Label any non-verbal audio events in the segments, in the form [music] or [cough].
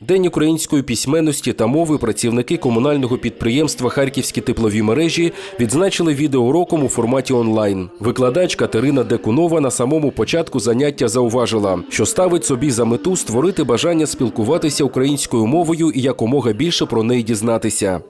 День української письменності та мови працівники комунального підприємства Харківські теплові мережі відзначили відеоуроком у форматі онлайн. Викладач Катерина Декунова на самому початку заняття зауважила, що ставить собі за мету створити бажання спілкуватися українською мовою і якомога більше про неї дізнатися.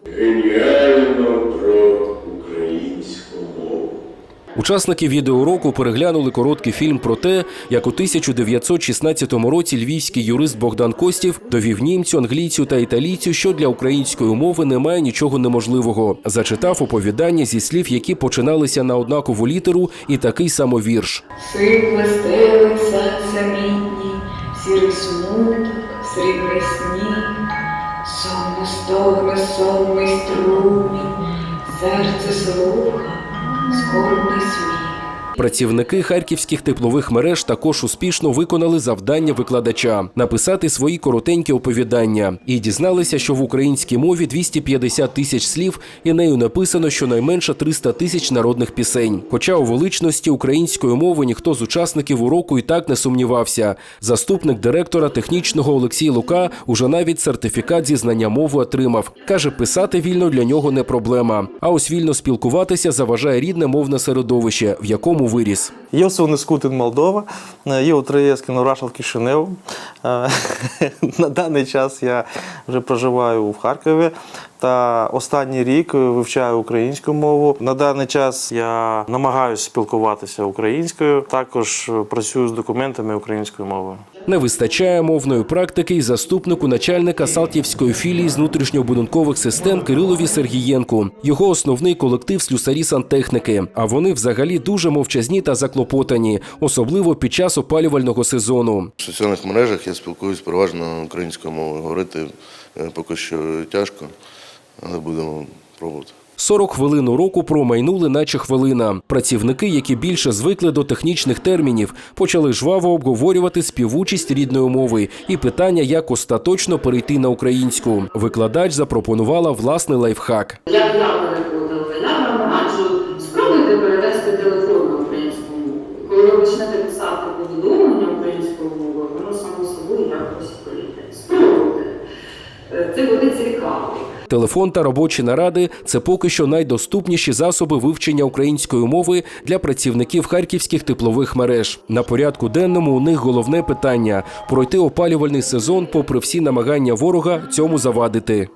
Учасники відеоуроку переглянули короткий фільм про те, як у 1916 році львівський юрист Богдан Костів довів німцю, англійцю та італійцю, що для української мови немає нічого неможливого. Зачитав оповідання зі слів, які починалися на однакову літеру, і такий самовірш. Серця мідні, сірий смуток, срібний сніг, сонно стогне сонний струмінь, серце слуха, скорбний сміх. Працівники харківських теплових мереж також успішно виконали завдання викладача написати свої коротенькі оповідання і дізналися, що в українській мові 250 тисяч слів, і нею написано щонайменше 300 тисяч народних пісень. Хоча у величності української мови ніхто з учасників уроку і так не сумнівався. Заступник директора технічного Олексій Лука уже навіть сертифікат зі знання мови отримав. каже, писати вільно для нього не проблема. А ось вільно спілкуватися заважає рідне мовне середовище, в якому виріс. Є Скутин Молдова, є є Троєцькому Рашал Кишинев. Е, [laughs] На даний час я вже проживаю в Харкові та останній рік вивчаю українську мову. На даний час я намагаюся спілкуватися українською, також працюю з документами українською мовою. Не вистачає мовної практики й заступнику начальника Салтівської філії з внутрішньобудинкових систем Кирилові Сергієнку. Його основний колектив слюсарі сантехніки. А вони взагалі дуже мовчазні та заклопотані, особливо під час опалювального сезону. В соціальних мережах я спілкуюсь переважно українською мовою. Говорити е, поки що тяжко, але будемо пробувати. 40 хвилин уроку промайнули, наче хвилина. Працівники, які більше звикли до технічних термінів, почали жваво обговорювати співучість рідної мови і питання, як остаточно перейти на українську. Викладач запропонувала власний лайфхак. Як я переходила, я вам раджу спробуйте перевести телефон на українську мову. Коли ви почнете писати повідомлення українською мовою, воно само собою якось прийде. Е, Це буде цікаво. Телефон та робочі наради це поки що найдоступніші засоби вивчення української мови для працівників харківських теплових мереж. На порядку денному у них головне питання пройти опалювальний сезон, попри всі намагання ворога цьому завадити.